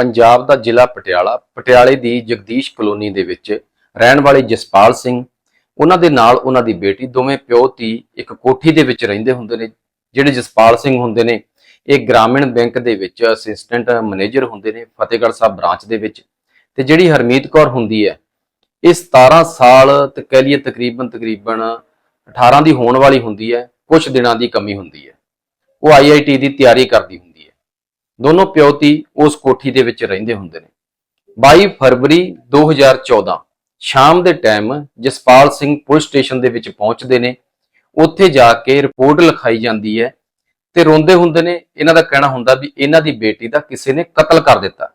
ਪੰਜਾਬ ਦਾ ਜ਼ਿਲ੍ਹਾ ਪਟਿਆਲਾ, ਪਟਿਆਲੇ ਦੀ ਜਗਦੀਸ਼ ਕਲੋਨੀ ਦੇ ਵਿੱਚ ਰਹਿਣ ਵਾਲੇ ਜਸਪਾਲ ਸਿੰਘ, ਉਹਨਾਂ ਦੇ ਨਾਲ ਉਹਨਾਂ ਦੀ ਬੇਟੀ, ਦੋਵੇਂ ਪਿਓ, ਧੀ ਇੱਕ ਕੋਠੀ ਦੇ ਵਿੱਚ ਰਹਿੰਦੇ ਹੁੰਦੇ ਨੇ, ਜਿਹੜੇ ਜਸਪਾਲ ਸਿੰਘ ਹੁੰਦੇ ਨੇ। ਇਹ ਗ੍ਰਾਮੀਣ ਬੈਂਕ ਦੇ ਵਿੱਚ ਅਸਿਸਟੈਂਟ ਮੈਨੇਜਰ ਹੁੰਦੇ ਨੇ, ਫਤਿਹਗੜ੍ਹ ਸਾਹਿਬ ਬ੍ਰਾਂਚ ਦੇ ਵਿੱਚ। ਤੇ ਜਿਹੜੀ ਹਰਮੀਤ ਕੌਰ ਹੁੰਦੀ ਹੈ, ਇਹ 17 ਸਾਲ ਤੇ ਕਹਿ ਲਈਏ ਤਕਰੀਬਨ ਤਕਰੀਬਨ 18 ਦੀ ਹੋਣ ਵਾਲੀ ਹੁੰਦੀ ਹੈ ਕੁਝ ਦਿਨਾਂ ਦੀ ਕਮੀ ਹੁੰਦੀ ਹੈ। ਉਹ ਆਈਆਈਟੀ ਦੀ ਤਿਆਰੀ ਕਰਦੀ ਹੁੰਦੀ ਦੋਨੋਂ ਪਿਓਤੀ ਉਸ ਕੋਠੀ ਦੇ ਵਿੱਚ ਰਹਿੰਦੇ ਹੁੰਦੇ ਨੇ। 22 ਫਰਵਰੀ 2014 ਸ਼ਾਮ ਦੇ time Jaspal Singh police station ਦੇ ਵਿੱਚ ਪਹੁੰਚਦੇ ਨੇ। ਉੱਥੇ ਜਾ ਕੇ ਰਿਪੋਰਟ ਲਿਖਾਈ ਜਾਂਦੀ ਹੈ ਤੇ ਰੋਂਦੇ ਹੁੰਦੇ ਨੇ, ਇਹਨਾਂ ਦਾ ਕਹਿਣਾ ਹੁੰਦਾ ਵੀ ਇਹਨਾਂ ਦੀ ਬੇਟੀ ਦਾ ਕਿਸੇ ਨੇ ਕਤਲ ਕਰ ਦਿੱਤਾ।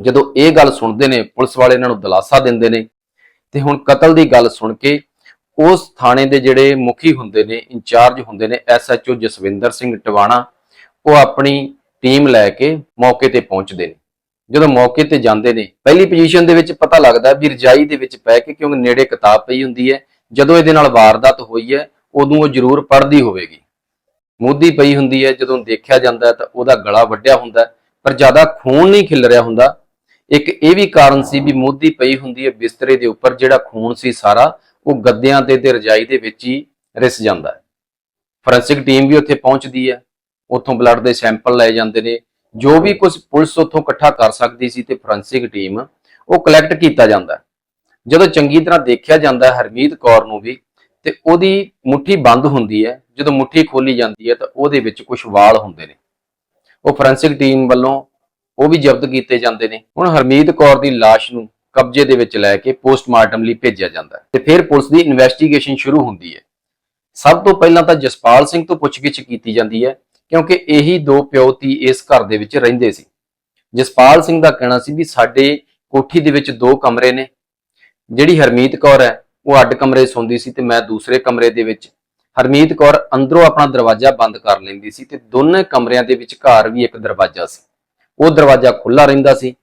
ਜਦੋਂ ਇਹ ਗੱਲ ਸੁਣਦੇ ਨੇ, ਪੁਲਿਸ ਵਾਲੇ ਇਹਨਾਂ ਨੂੰ ਦਿਲਾਸਾ ਦਿੰਦੇ ਨੇ ਤੇ ਹੁਣ ਕਤਲ ਦੀ ਗੱਲ ਸੁਣ ਕੇ ਉਸ ਥਾਣੇ ਦੇ ਜਿਹੜੇ ਮੁਖੀ ਹੁੰਦੇ ਨੇ, ਇੰਚਾਰਜ ਹੁੰਦੇ ਨੇ ਐਸਐਚਓ ਜਸਵਿੰਦਰ ਸਿੰਘ ਟਵਾਣਾ, ਉਹ ਆਪਣੀ ਟੀਮ ਲੈ ਕੇ ਮੌਕੇ ਤੇ ਪਹੁੰਚਦੇ ਨੇ। ਜਦੋਂ ਮੌਕੇ ਤੇ ਜਾਂਦੇ ਨੇ, ਪਹਿਲੀ ਪੋਜੀਸ਼ਨ ਦੇ ਵਿੱਚ ਪਤਾ ਲੱਗਦਾ ਵੀ ਰਜਾਈ ਦੇ ਵਿੱਚ ਪੈ ਕੇ ਕਿਉਂਕਿ ਨੇੜੇ ਕਿਤਾਬ ਪਈ ਹੁੰਦੀ ਹੈ, ਜਦੋਂ ਇਹਦੇ ਨਾਲ ਵਾਰਦਾਤ ਹੋਈ ਹੈ, ਉਦੋਂ ਉਹ ਜ਼ਰੂਰ ਪੜ੍ਹਦੀ ਹੋਵੇਗੀ। ਮੋਦੀ ਪਈ ਹੁੰਦੀ ਹੈ, ਜਦੋਂ ਦੇਖਿਆ ਜਾਂਦਾ ਤਾਂ ਉਹਦਾ ਗਲਾ ਵੱਢਿਆ ਹੁੰਦਾ ਪਰ ਜ਼ਿਆਦਾ ਖੂਨ ਨਹੀਂ ਖਿਲ ਰਿਹਾ ਹੁੰਦਾ। ਇੱਕ ਇਹ ਵੀ ਕਾਰਨ ਸੀ ਵੀ ਮੋਦੀ ਪਈ ਹੁੰਦੀ ਹੈ ਬਿਸਤਰੇ ਦੇ ਉੱਪਰ, ਜਿਹੜਾ ਖੂਨ ਸੀ ਸਾਰਾ, ਉਹ ਗੱਦਿਆਂ ਤੇ ਤੇ ਰਜਾਈ ਦੇ ਵਿੱਚ ਹੀ ਰਿਸ ਜਾਂਦਾ ਹੈ। ਫੋਰੈਂਸਿਕ ਟੀਮ ਵੀ ਉੱਥੇ ਪਹੁੰਚਦੀ ਹੈ। ਉੱਥੋਂ ਬਲੱਡ ਦੇ ਸੈਂਪਲ ਲਏ ਜਾਂਦੇ ਨੇ। ਜੋ ਵੀ ਕੁਝ ਪੁਲਿਸ ਉੱਥੋਂ ਇਕੱਠਾ ਕਰ ਸਕਦੀ ਸੀ ਤੇ ਫੋਰੈਂਸਿਕ ਟੀਮ ਉਹ ਕਲੈਕਟ ਕੀਤਾ ਜਾਂਦਾ। ਜਦੋਂ ਚੰਗੀ ਤਰ੍ਹਾਂ ਦੇਖਿਆ ਜਾਂਦਾ ਹਰਮੀਤ ਕੌਰ ਨੂੰ ਵੀ, ਤੇ ਉਹਦੀ ਮੁੱਠੀ ਬੰਦ ਹੁੰਦੀ ਹੈ। ਜਦੋਂ ਮੁੱਠੀ ਖੋਲੀ ਜਾਂਦੀ ਹੈ ਤਾਂ ਉਹਦੇ ਵਿੱਚ ਕੁਝ ਵਾਲ ਹੁੰਦੇ ਨੇ। ਉਹ ਫੋਰੈਂਸਿਕ ਟੀਮ ਵੱਲੋਂ ਉਹ ਵੀ ਜ਼ਬਤ ਕੀਤੇ ਜਾਂਦੇ ਨੇ। ਹੁਣ ਹਰਮੀਤ ਕੌਰ ਦੀ ਲਾਸ਼ ਨੂੰ ਕਬਜ਼ੇ ਦੇ ਵਿੱਚ ਲੈ ਕੇ ਪੋਸਟਮਾਰਟਮ ਲਈ ਭੇਜਿਆ ਜਾਂਦਾ ਹੈ। ਤੇ ਫਿਰ ਪੁਲਿਸ ਦੀ ਇਨਵੈਸਟੀਗੇਸ਼ਨ ਸ਼ੁਰੂ ਹੁੰਦੀ ਹੈ। ਸਭ ਤੋਂ ਪਹਿਲਾਂ ਤਾਂ ਜਸਪਾਲ ਸਿੰਘ ਤੋਂ ਪੁੱਛਗਿੱਛ ਕੀਤੀ ਜਾਂਦੀ ਹੈ ਕਿਉਂਕਿ ਇਹੀ ਦੋ ਪਿਓ ਧੀ ਇਸ ਘਰ ਦੇ ਵਿੱਚ ਰਹਿੰਦੇ ਸੀ। ਜਸਪਾਲ ਸਿੰਘ ਦਾ ਕਹਿਣਾ ਸੀ ਵੀ ਸਾਡੇ ਕੋਠੀ ਦੇ ਵਿੱਚ ਦੋ ਕਮਰੇ ਨੇ। ਜਿਹੜੀ ਹਰਮੀਤ ਕੌਰ ਹੈ, ਉਹ ਅੱਡ ਕਮਰੇ ਸੌਂਦੀ ਸੀ ਤੇ ਮੈਂ ਦੂਸਰੇ ਕਮਰੇ ਦੇ ਵਿੱਚ। ਹਰਮੀਤ ਕੌਰ ਅੰਦਰੋਂ ਆਪਣਾ ਦਰਵਾਜ਼ਾ ਬੰਦ ਕਰ ਲੈਂਦੀ ਸੀ ਤੇ ਦੋਨੇ ਕਮਰਿਆਂ ਦੇ ਵਿਚਕਾਰ ਵੀ ਇੱਕ ਦਰਵਾਜ਼ਾ ਸੀ। ਉਹ ਦਰਵਾਜ਼ਾ ਖੁੱਲਾ ਰਹਿੰਦਾ ਸੀ।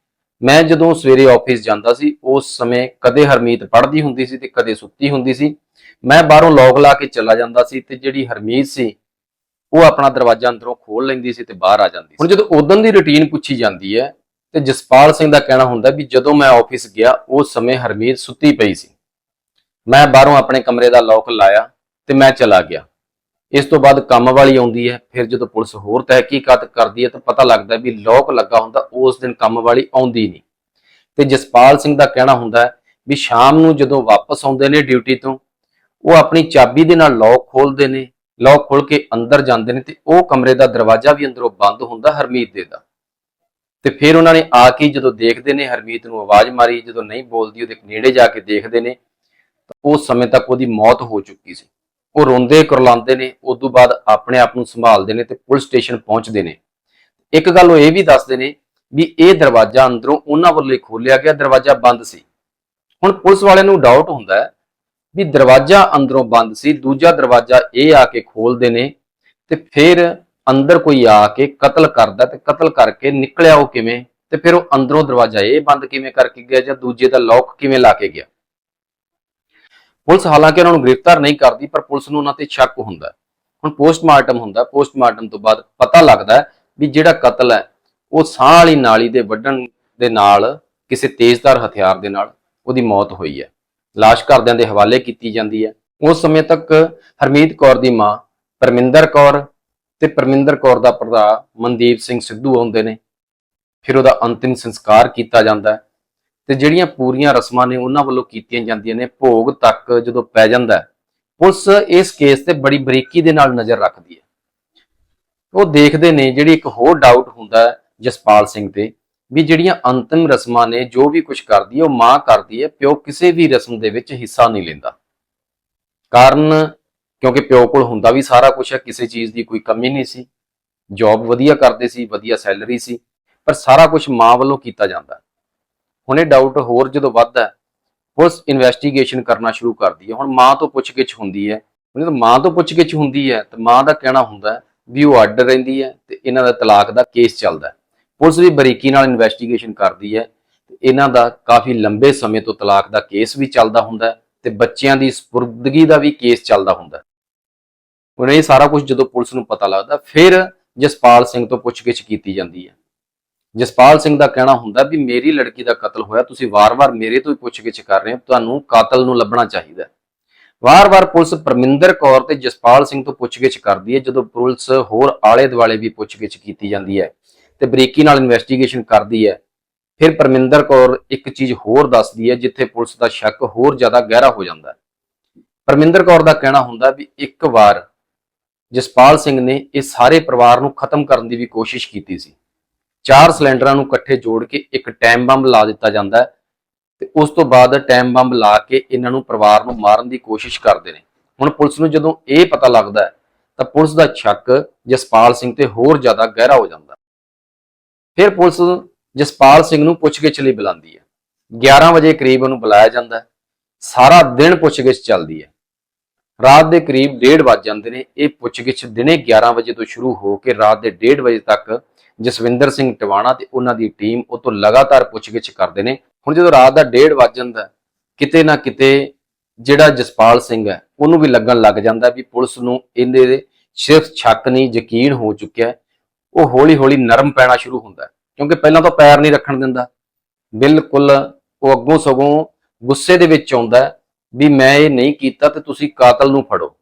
ਮੈਂ ਜਦੋਂ ਸਵੇਰੇ ਆਫਿਸ ਜਾਂਦਾ ਸੀ, ਉਸ ਸਮੇਂ ਕਦੇ ਹਰਮੀਤ ਪੜ੍ਹਦੀ ਹੁੰਦੀ ਸੀ ਤੇ ਕਦੇ ਸੁੱਤੀ ਹੁੰਦੀ ਸੀ। ਮੈਂ ਬਾਹਰੋਂ ਲੌਕ ਲਾ ਕੇ ਚਲਾ ਜਾਂਦਾ ਸੀ ਤੇ ਜਿਹੜੀ ਹਰਮੀਤ ਸੀ ਉਹ ਆਪਣਾ ਦਰਵਾਜ਼ਾ ਅੰਦਰੋਂ ਖੋਲ ਲੈਂਦੀ ਸੀ ਤੇ ਬਾਹਰ ਆ ਜਾਂਦੀ ਹੁਣ ਜਦੋਂ ਉਦੋਂ ਦੀ ਰੁਟੀਨ ਪੁੱਛੀ ਜਾਂਦੀ ਹੈ ਤੇ ਜਸਪਾਲ ਸਿੰਘ ਦਾ ਕਹਿਣਾ ਹੁੰਦਾ ਵੀ ਜਦੋਂ ਮੈਂ ਆਫਿਸ ਗਿਆ ਉਸ ਸਮੇਂ ਹਰਮੀਤ ਸੁੱਤੀ ਪਈ ਸੀ। ਮੈਂ ਬਾਹਰੋਂ ਆਪਣੇ ਕਮਰੇ ਦਾ ਲੌਕ ਲਾਇਆ ਤੇ ਮੈਂ ਚਲਾ ਗਿਆ। ਇਸ ਤੋਂ ਬਾਅਦ ਕੰਮ ਵਾਲੀ ਆਉਂਦੀ ਹੈ, ਫਿਰ ਜਦੋਂ ਪੁਲਿਸ ਹੋਰ ਤਹਿਕੀਕਾਤ ਕਰਦੀ ਹੈ ਤਾਂ ਪਤਾ ਲੱਗਦਾ ਵੀ ਲੌਕ ਲੱਗਾ ਹੁੰਦਾ, ਉਸ ਦਿਨ ਕੰਮ ਵਾਲੀ ਆਉਂਦੀ ਨਹੀਂ। ਤੇ ਜਸਪਾਲ ਸਿੰਘ ਦਾ ਕਹਿਣਾ ਹੁੰਦਾ ਹੈ ਵੀ ਸ਼ਾਮ ਨੂੰ ਜਦੋਂ ਵਾਪਸ ਆਉਂਦੇ ਨੇ ਡਿਊਟੀ ਤੋਂ, ਉਹ ਆਪਣੀ ਚਾਬੀ ਦੇ ਨਾਲ ਲੌਕ ਖੋਲਦੇ ਨੇ ਲੌਕ ਖੁੱਲ ਕੇ ਅੰਦਰ ਜਾਂਦੇ ਨੇ ਤੇ ਉਹ ਕਮਰੇ ਦਾ ਦਰਵਾਜ਼ਾ ਵੀ ਅੰਦਰੋਂ ਬੰਦ ਹੁੰਦਾ ਹਰਮੀਤ ਦੇ ਦਾ। ਤੇ ਫਿਰ ਉਹਨਾਂ ਨੇ ਆ ਕੇ ਜਦੋਂ ਦੇਖਦੇ ਨੇ ਹਰਮੀਤ ਨੂੰ ਆਵਾਜ਼ ਮਾਰੀ, ਜਦੋਂ ਨਹੀਂ ਬੋਲਦੀ ਉਹਦੇ ਨੇੜੇ ਜਾ ਕੇ ਦੇਖਦੇ ਨੇ, ਤਾਂ ਉਸ ਸਮੇਂ ਤੱਕ ਉਹਦੀ ਮੌਤ ਹੋ ਚੁੱਕੀ ਸੀ। ਉਹ ਰੋਂਦੇ ਕੁਰਲਾਉਂਦੇ ਨੇ ਉਸ ਤੋਂ ਬਾਅਦ ਆਪਣੇ ਆਪ ਨੂੰ ਸੰਭਾਲਦੇ ਨੇ ਤੇ ਪੁਲਿਸ ਸਟੇਸ਼ਨ ਪਹੁੰਚਦੇ ਨੇ। ਇੱਕ ਗੱਲ ਉਹ ਇਹ ਵੀ ਦੱਸਦੇ ਨੇ ਵੀ ਇਹ ਦਰਵਾਜ਼ਾ ਅੰਦਰੋਂ ਉਹਨਾਂ ਵੱਲੋਂ ਹੀ ਖੋਲਿਆ ਗਿਆ, ਦਰਵਾਜ਼ਾ ਬੰਦ ਸੀ। ਹੁਣ ਪੁਲਿਸ ਵਾਲਿਆਂ ਨੂੰ ਡਾਊਟ ਹੁੰਦਾ ਹੈ ਵੀ ਦਰਵਾਜ਼ਾ ਅੰਦਰੋਂ ਬੰਦ ਸੀ, ਦੂਜਾ ਦਰਵਾਜ਼ਾ ਇਹ ਆ ਕੇ ਖੋਲਦੇ ਨੇ ਤੇ ਫਿਰ ਅੰਦਰ ਕੋਈ ਆ ਕੇ ਕਤਲ ਕਰਦਾ ਤੇ ਕਤਲ ਕਰਕੇ ਨਿਕਲਿਆ ਉਹ ਕਿਵੇਂ ਤੇ ਫਿਰ ਉਹ ਅੰਦਰੋਂ ਦਰਵਾਜ਼ਾ ਇਹ ਬੰਦ ਕਿਵੇਂ ਕਰਕੇ ਗਿਆ ਜਾਂ ਦੂਜੇ ਦਾ ਲੌਕ ਕਿਵੇਂ ਲਾ ਕੇ ਗਿਆ? ਪੁਲਿਸ ਹਾਲਾਂਕਿ ਉਹਨਾਂ ਨੂੰ ਗ੍ਰਿਫਤਾਰ ਨਹੀਂ ਕਰਦੀ, ਪਰ ਪੁਲਿਸ ਨੂੰ ਉਹਨਾਂ ਤੇ ਸ਼ੱਕ ਹੁੰਦਾ। ਹੁਣ ਪੋਸਟਮਾਰਟਮ ਹੁੰਦਾ, ਪੋਸਟਮਾਰਟਮ ਤੋਂ ਬਾਅਦ ਪਤਾ ਲੱਗਦਾ ਵੀ ਜਿਹੜਾ ਕਤਲ ਹੈ, ਉਹ ਸਾਹ ਵਾਲੀ ਨਾਲੀ ਦੇ ਵੱਢਣ ਦੇ ਨਾਲ, ਕਿਸੇ ਤੇਜ਼ਧਾਰ ਹਥਿਆਰ ਦੇ ਨਾਲ ਉਹਦੀ ਮੌਤ ਹੋਈ ਹੈ। ਲਾਸ਼ ਘਰਦਿਆਂ ਦੇ ਹਵਾਲੇ ਕੀਤੀ ਜਾਂਦੀ ਹੈ। ਉਸ ਸਮੇਂ ਤੱਕ ਹਰਮੀਤ ਕੌਰ ਦੀ ਮਾਂ ਪਰਮਿੰਦਰ ਕੌਰ ਤੇ ਪਰਮਿੰਦਰ ਕੌਰ ਦਾ ਭਰਾ ਮਨਦੀਪ ਸਿੰਘ ਸਿੱਧੂ ਆਉਂਦੇ ਨੇ। ਫਿਰ ਉਹਦਾ ਅੰਤਿਮ ਸੰਸਕਾਰ ਕੀਤਾ ਜਾਂਦਾ ਹੈ ਤੇ ਜਿਹੜੀਆਂ ਪੂਰੀਆਂ ਰਸਮਾਂ ਨੇ ਉਹਨਾਂ ਵੱਲੋਂ ਕੀਤੀਆਂ ਜਾਂਦੀਆਂ ਨੇ, ਭੋਗ ਤੱਕ ਜਦੋਂ ਪੈ ਜਾਂਦਾ ਪੁਲਿਸ ਇਸ ਕੇਸ ਤੇ ਬੜੀ ਬਰੀਕੀ ਦੇ ਨਾਲ ਨਜ਼ਰ ਰੱਖਦੀ ਹੈ। ਉਹ ਦੇਖਦੇ ਨੇ, ਜਿਹੜੀ ਇੱਕ ਹੋਰ ਡਾਊਟ ਹੁੰਦਾ ਹੈ ਜਸਪਾਲ ਸਿੰਘ ਤੇ ਵੀ ਜਿਹੜੀਆਂ ਅੰਤਿਮ ਰਸਮਾਂ ਨੇ, ਜੋ ਵੀ ਕੁਝ ਕਰਦੀ ਹੈ, ਉਹ ਮਾਂ ਕਰਦੀ ਹੈ, ਪਿਓ ਕਿਸੇ ਵੀ ਰਸਮ ਦੇ ਵਿੱਚ ਹਿੱਸਾ ਨਹੀਂ ਲੈਂਦਾ। ਕਾਰਨ, ਕਿਉਂਕਿ ਪਿਓ ਕੋਲ ਹੁੰਦਾ ਵੀ ਸਾਰਾ ਕੁਝ ਹੈ, ਕਿਸੇ ਚੀਜ਼ ਦੀ ਕੋਈ ਕਮੀ ਨਹੀਂ ਸੀ। ਜੌਬ ਵਧੀਆ ਕਰਦੇ ਸੀ, ਵਧੀਆ ਸੈਲਰੀ ਸੀ, ਪਰ ਸਾਰਾ ਕੁਝ ਮਾਂ ਵੱਲੋਂ ਕੀਤਾ ਜਾਂਦਾ ਹੁਣ ਇਹ ਡਾਊਟ ਹੋਰ ਜਦੋਂ ਵੱਧਦਾ ਪੁਲਿਸ ਇਨਵੈਸਟੀਗੇਸ਼ਨ ਕਰਨਾ ਸ਼ੁਰੂ ਕਰਦੀ ਹੈ। ਹੁਣ ਮਾਂ ਤੋਂ ਪੁੱਛਗਿੱਛ ਹੁੰਦੀ ਹੈ। ਜਦੋਂ ਮਾਂ ਤੋਂ ਪੁੱਛਗਿੱਛ ਹੁੰਦੀ ਹੈ, ਤਾਂ ਮਾਂ ਦਾ ਕਹਿਣਾ ਹੁੰਦਾ ਵੀ ਉਹ ਅੱਡ ਰਹਿੰਦੀ ਹੈ ਤੇ ਇਹਨਾਂ ਦਾ ਤਲਾਕ ਦਾ ਕੇਸ ਚੱਲਦਾ ਪੁਲਿਸ ਵੀ ਬਰੀਕੀ ਨਾਲ ਇਨਵੈਸਟੀਗੇਸ਼ਨ ਕਰਦੀ ਹੈ ਤੇ ਇਹਨਾਂ ਦਾ ਕਾਫੀ ਲੰਬੇ ਸਮੇਂ ਤੋਂ ਤਲਾਕ ਦਾ ਕੇਸ ਵੀ ਚੱਲਦਾ ਹੁੰਦਾ ਹੈ ਤੇ ਬੱਚਿਆਂ ਦੀ ਸਪੁਰਦਗੀ ਦਾ ਵੀ ਕੇਸ ਚੱਲਦਾ ਹੁੰਦਾ ਹੈ। ਹੁਣ ਇਹ ਸਾਰਾ ਕੁਝ ਜਦੋਂ ਪੁਲਿਸ ਨੂੰ ਪਤਾ ਲੱਗਦਾ, ਫਿਰ ਜਸਪਾਲ ਸਿੰਘ ਤੋਂ ਪੁੱਛਗਿੱਛ ਕੀਤੀ ਜਾਂਦੀ ਹੈ। ਜਸਪਾਲ ਸਿੰਘ ਦਾ ਕਹਿਣਾ ਹੁੰਦਾ ਵੀ ਮੇਰੀ ਲੜਕੀ ਦਾ ਕਤਲ ਹੋਇਆ, ਤੁਸੀਂ ਵਾਰ-ਵਾਰ ਮੇਰੇ ਤੋਂ ਹੀ ਪੁੱਛਗਿੱਛ ਕਰ ਰਹੇ ਹੋ, ਤੁਹਾਨੂੰ ਕਾਤਲ ਨੂੰ ਲੱਭਣਾ ਚਾਹੀਦਾ ਵਾਰ-ਵਾਰ ਪੁਲਿਸ ਪਰਮਿੰਦਰ ਕੌਰ ਤੇ ਜਸਪਾਲ ਸਿੰਘ ਤੋਂ ਪੁੱਛਗਿੱਛ ਕਰਦੀ ਹੈ, ਜਦੋਂ ਪੁਲਿਸ ਹੋਰ ਆਲੇ-ਦੁਆਲੇ ਵੀ ਪੁੱਛਗਿੱਛ ਕੀਤੀ ਜਾਂਦੀ ਹੈ। ਤੇ ਬਰੀਕੀ ਨਾਲ ਇਨਵੈਸਟੀਗੇਸ਼ਨ ਕਰਦੀ ਹੈ। ਫਿਰ ਪਰਮਿੰਦਰ ਕੌਰ ਇੱਕ ਚੀਜ਼ ਹੋਰ ਦੱਸਦੀ ਹੈ, ਜਿੱਥੇ ਪੁਲਿਸ ਦਾ ਸ਼ੱਕ ਹੋਰ ਜ਼ਿਆਦਾ ਗਹਿਰਾ ਹੋ ਜਾਂਦਾ ਹੈ। ਪਰਮਿੰਦਰ ਕੌਰ ਦਾ ਕਹਿਣਾ ਹੁੰਦਾ ਵੀ ਇੱਕ ਵਾਰ ਜਸਪਾਲ ਸਿੰਘ ਨੇ ਇਹ ਸਾਰੇ ਪਰਿਵਾਰ ਨੂੰ ਖਤਮ ਕਰਨ ਦੀ ਵੀ ਕੋਸ਼ਿਸ਼ ਕੀਤੀ ਸੀ। ਚਾਰ ਸਿਲੰਡਰਾਂ ਨੂੰ ਇਕੱਠੇ ਜੋੜ ਕੇ ਇੱਕ ਟਾਈਮ ਬੰਬ ਲਾ ਦਿੱਤਾ ਜਾਂਦਾ ਹੈ ਤੇ ਉਸ ਤੋਂ ਬਾਅਦ ਟਾਈਮ ਬੰਬ ਲਾ ਕੇ ਇਹਨਾਂ ਨੂੰ ਪਰਿਵਾਰ ਨੂੰ ਮਾਰਨ ਦੀ ਕੋਸ਼ਿਸ਼ ਕਰਦੇ ਨੇ। ਹੁਣ ਪੁਲਿਸ ਨੂੰ ਜਦੋਂ ਇਹ ਪਤਾ ਲੱਗਦਾ ਹੈ ਤਾਂ ਪੁਲਿਸ ਦਾ ਸ਼ੱਕ ਜਸਪਾਲ ਸਿੰਘ ਤੇ ਹੋਰ ਜ਼ਿਆਦਾ ਗਹਿਰਾ ਹੋ ਜਾਂਦਾ ਫਿਰ ਪੁਲਿਸ ਜਸਪਾਲ ਸਿੰਘ ਨੂੰ ਪੁੱਛਗਿੱਛ ਲਈ ਬੁਲਾਉਂਦੀ ਹੈ। 11 ਵਜੇ ਕਰੀਬ ਉਹਨੂੰ ਬੁਲਾਇਆ ਜਾਂਦਾ ਹੈ। ਸਾਰਾ ਦਿਨ ਪੁੱਛਗਿੱਛ ਚੱਲਦੀ ਹੈ। ਰਾਤ ਦੇ ਕਰੀਬ 1:30 ਵੱਜ ਜਾਂਦੇ ਨੇ। ਇਹ ਪੁੱਛਗਿੱਛ ਦਿਨੇ 11 ਵਜੇ ਤੋਂ ਸ਼ੁਰੂ ਹੋ ਕੇ ਰਾਤ ਦੇ 1:30 ਵਜੇ ਤੱਕ ਜਸਵਿੰਦਰ ਸਿੰਘ ਟਿਵਾਣਾ ਤੇ ਉਹਨਾਂ ਦੀ ਟੀਮ ਉਹ ਤੋਂ ਲਗਾਤਾਰ ਪੁੱਛਗਿੱਛ ਕਰਦੇ ਨੇ। ਹੁਣ ਜਦੋਂ ਰਾਤ ਦਾ 1:30 ਵੱਜ ਜਾਂਦਾ ਕਿਤੇ ਨਾ ਕਿਤੇ ਜਿਹੜਾ ਜਸਪਾਲ ਸਿੰਘ ਹੈ, ਉਹਨੂੰ ਵੀ ਲੱਗਣ ਲੱਗ ਜਾਂਦਾ ਵੀ ਪੁਲਿਸ ਨੂੰ ਇਹਦੇ ਸਿਰਫ ਸ਼ੱਕ ਨਹੀਂ ਯਕੀਨ ਹੋ ਚੁੱਕਿਆ ਉਹ ਹੌਲੀ-ਹੌਲੀ ਨਰਮ ਪੈਣਾ ਸ਼ੁਰੂ ਹੁੰਦਾ ਕਿਉਂਕਿ ਪਹਿਲਾਂ ਤਾਂ ਪੈਰ ਨਹੀਂ ਰੱਖਣ ਦਿੰਦਾ। ਬਿਲਕੁਲ ਉਹ ਅੱਗੋਂ ਸਗੋਂ ਗੁੱਸੇ ਦੇ ਵਿੱਚ ਆਉਂਦਾ ਵੀ ਮੈਂ ਇਹ ਨਹੀਂ ਕੀਤਾ ਤੇ ਤੁਸੀਂ ਕਾਤਲ ਨੂੰ ਫੜੋ।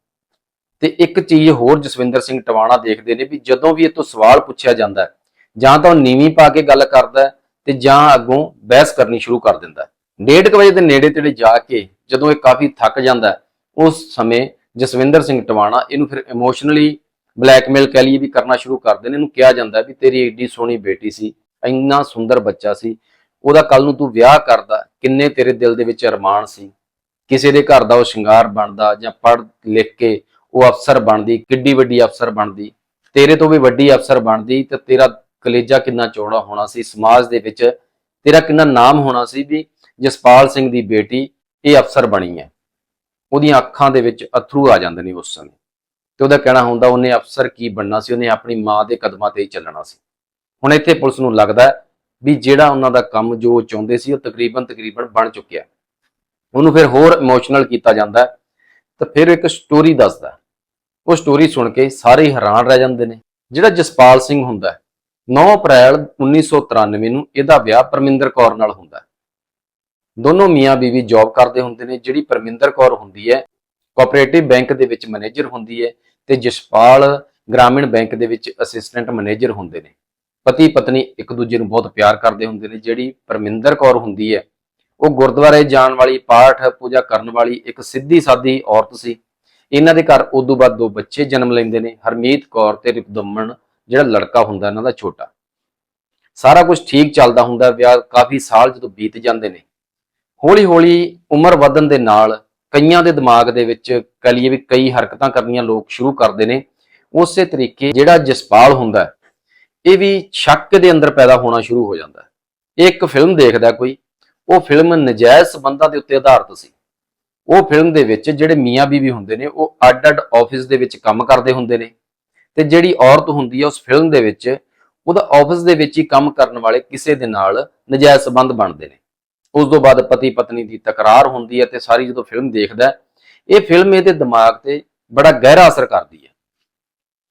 ਤੇ ਇੱਕ ਚੀਜ਼ ਹੋਰ ਜਸਵਿੰਦਰ ਸਿੰਘ ਟਵਾਣਾ ਦੇਖਦੇ ਨੇ ਵੀ ਜਦੋਂ ਵੀ ਇਹ ਤੋਂ ਸਵਾਲ ਪੁੱਛਿਆ ਜਾਂਦਾ ਜਾਂ ਤਾਂ ਉਹ ਨੀਵੀਂ ਪਾ ਕੇ ਗੱਲ ਕਰਦਾ ਤੇ ਜਾਂ ਅੱਗੋਂ ਬਹਿਸ ਕਰਨੀ ਸ਼ੁਰੂ ਕਰ ਦਿੰਦਾ ਹੈ। ਡੇਢ ਕੁ ਵਜੇ ਦੇ ਨੇੜੇ ਤੇੜੇ ਜਾ ਕੇ ਜਦੋਂ ਇਹ ਕਾਫੀ ਥੱਕ ਜਾਂਦਾ ਉਸ ਸਮੇਂ ਜਸਵਿੰਦਰ ਸਿੰਘ ਟਵਾਣਾ ਇਹਨੂੰ ਫਿਰ ਇਮੋਸ਼ਨਲੀ ਬਲੈਕਮੇਲ ਕਹਿ ਲਈਏ ਵੀ ਕਰਨਾ ਸ਼ੁਰੂ ਕਰਦੇ ਨੇ। ਇਹਨੂੰ ਕਿਹਾ ਜਾਂਦਾ ਵੀ ਤੇਰੀ ਏਡੀ ਸੋਹਣੀ ਬੇਟੀ ਸੀ, ਇੰਨਾ ਸੁੰਦਰ ਬੱਚਾ ਸੀ, ਉਹਦਾ ਕੱਲ ਨੂੰ ਤੂੰ ਵਿਆਹ ਕਰਦਾ, ਕਿੰਨੇ ਤੇਰੇ ਦਿਲ ਦੇ ਵਿੱਚ ਅਰਮਾਨ ਸੀ। ਕਿਸੇ ਦੇ ਘਰ ਦਾ ਉਹ ਸ਼ਿੰਗਾਰ ਬਣਦਾ ਜਾਂ ਪੜ੍ਹ ਲਿਖ ਕੇ ਉਹ ਅਫਸਰ ਬਣਦੀ, ਕਿੱਡੀ ਵੱਡੀ ਅਫਸਰ ਬਣਦੀ। ਤੇਰੇ ਤੋਂ ਵੀ ਵੱਡੀ ਅਫਸਰ ਬਣਦੀ ਤੇ ਤੇਰਾ ਕਲੇਜਾ ਕਿੰਨਾ ਚੌੜਾ ਹੋਣਾ ਸੀ। ਸਮਾਜ ਦੇ ਵਿੱਚ ਤੇਰਾ ਕਿੰਨਾ ਨਾਮ ਹੋਣਾ ਸੀ ਵੀ ਜਸਪਾਲ ਸਿੰਘ ਦੀ ਬੇਟੀ ਇਹ ਅਫਸਰ ਬਣੀ ਹੈ। ਉਹਦੀਆਂ ਅੱਖਾਂ ਦੇ ਵਿੱਚ ਅਥਰੂ ਆ ਜਾਂਦੇ ਨੇ ਉਸ ਸਮੇਂ। ਤੇ ਉਹਦਾ ਕਹਿਣਾ ਹੁੰਦਾ, ਉਹਨੇ ਅਫਸਰ ਕੀ ਬਣਨਾ ਸੀ? ਉਹਨੇ ਆਪਣੀ ਮਾਂ ਦੇ ਕਦਮਾਂ ਤੇ ਹੀ ਚੱਲਣਾ ਸੀ। ਹੁਣ ਇੱਥੇ ਪੁਲਿਸ ਨੂੰ ਲੱਗਦਾ ਵੀ ਜਿਹੜਾ ਉਹਨਾਂ ਦਾ ਕੰਮ ਜੋ ਚਾਹੁੰਦੇ ਸੀ, ਉਹ ਤਕਰੀਬਨ ਤਕਰੀਬਨ ਬਣ ਚੁੱਕਿਆ। ਉਹਨੂੰ ਫਿਰ ਹੋਰ ਇਮੋਸ਼ਨਲ ਕੀਤਾ ਜਾਂਦਾ ਤਾਂ ਫਿਰ ਇੱਕ ਸਟੋਰੀ ਦੱਸਦਾ ਉਹ ਸਟੋਰੀ ਸੁਣ ਕੇ ਸਾਰੇ ਹੈਰਾਨ ਰਹਿ ਜਾਂਦੇ ਨੇ। ਜਿਹੜਾ ਜਸਪਾਲ ਸਿੰਘ ਹੁੰਦਾ ਹੈ 9 ਅਪ੍ਰੈਲ 1993 ਨੂੰ ਇਹਦਾ ਵਿਆਹ ਪਰਮਿੰਦਰ ਕੌਰ ਨਾਲ ਹੁੰਦਾ ਦੋਨੋਂ ਮੀਆਂ ਬੀਵੀ ਜੌਬ ਕਰਦੇ ਹੁੰਦੇ ਨੇ। ਜਿਹੜੀ ਪਰਮਿੰਦਰ ਕੌਰ ਹੁੰਦੀ ਹੈ ਕੋਆਪਰੇਟਿਵ ਬੈਂਕ ਦੇ ਵਿੱਚ ਮੈਨੇਜਰ ਹੁੰਦੀ ਹੈ ਤੇ ਜਸਪਾਲ ਗ੍ਰਾਮੀਣ ਬੈਂਕ ਦੇ ਵਿੱਚ ਅਸਿਸਟੈਂਟ ਮੈਨੇਜਰ ਹੁੰਦੇ ਨੇ। ਪਤੀ ਪਤਨੀ ਇੱਕ ਦੂਜੇ ਨੂੰ ਬਹੁਤ ਪਿਆਰ ਕਰਦੇ ਹੁੰਦੇ ਨੇ। ਜਿਹੜੀ ਪਰਮਿੰਦਰ ਕੌਰ ਹੁੰਦੀ ਹੈ, ਉਹ ਗੁਰਦੁਆਰੇ ਜਾਣ ਵਾਲੀ, ਪਾਠ ਪੂਜਾ ਕਰਨ ਵਾਲੀ ਇੱਕ ਸਿੱਧੀ ਸਾਦੀ ਔਰਤ ਸੀ। ਇਹਨਾਂ ਦੇ ਘਰ ਉਦੋਂ ਬਾਅਦ ਦੋ ਬੱਚੇ ਜਨਮ ਲੈਂਦੇ ਨੇ, ਹਰਮੀਤ ਕੌਰ ਤੇ ਰਿਪਦਮਨ, ਜਿਹੜਾ ਲੜਕਾ ਹੁੰਦਾ ਇਹਨਾਂ ਦਾ ਛੋਟਾ। ਸਾਰਾ ਕੁਝ ਠੀਕ ਚੱਲਦਾ ਹੁੰਦਾ, ਵਿਆਹ ਕਾਫੀ ਸਾਲ ਜਦੋਂ ਬੀਤ ਜਾਂਦੇ ਨੇ। ਹੌਲੀ ਹੌਲੀ ਉਮਰ ਵਧਣ ਦੇ ਨਾਲ ਕਈਆਂ ਦੇ ਦਿਮਾਗ ਦੇ ਵਿੱਚ ਕਹ ਲਈਏ ਵੀ ਕਈ ਹਰਕਤਾਂ ਕਰਨੀਆਂ ਲੋਕ ਸ਼ੁਰੂ ਕਰਦੇ ਨੇ, ਉਸੇ ਤਰੀਕੇ ਜਿਹੜਾ ਜਸਪਾਲ ਹੁੰਦਾ ਇਹ ਵੀ ਸ਼ੱਕ ਦੇ ਅੰਦਰ ਪੈਦਾ ਹੋਣਾ ਸ਼ੁਰੂ ਹੋ ਜਾਂਦਾ ਹੈ। ਇਹ ਇੱਕ ਫਿਲਮ ਦੇਖਦਾ ਕੋਈ, ਉਹ ਫਿਲਮ ਨਜਾਇਜ਼ ਸਬੰਧਾਂ ਦੇ ਉੱਤੇ ਆਧਾਰਿਤ ਸੀ। ਉਹ ਫਿਲਮ ਦੇ ਵਿੱਚ ਜਿਹੜੇ ਮੀਆਂ ਬੀਵੀ ਹੁੰਦੇ ਨੇ, ਉਹ ਅੱਡ-ਅੱਡ ਆਫਿਸ ਦੇ ਵਿੱਚ ਕੰਮ ਕਰਦੇ ਹੁੰਦੇ ਨੇ ਤੇ ਜਿਹੜੀ ਔਰਤ ਹੁੰਦੀ ਹੈ, ਉਸ ਫਿਲਮ ਦੇ ਵਿੱਚ ਉਹਦਾ ਆਫਿਸ ਦੇ ਵਿੱਚ ਹੀ ਕੰਮ ਕਰਨ ਵਾਲੇ ਕਿਸੇ ਦੇ ਨਾਲ ਨਜਾਇਜ਼ ਸਬੰਧ ਬਣਦੇ ਨੇ। ਉਸ ਤੋਂ ਬਾਅਦ ਪਤੀ ਪਤਨੀ ਦੀ ਤਕਰਾਰ ਹੁੰਦੀ ਹੈ ਤੇ ਸਾਰੀ ਜਦੋਂ ਫਿਲਮ ਦੇਖਦਾ ਇਹ ਫਿਲਮ ਇਹਦੇ ਦਿਮਾਗ ਤੇ ਬੜਾ ਗਹਿਰਾ ਅਸਰ ਕਰਦੀ ਹੈ।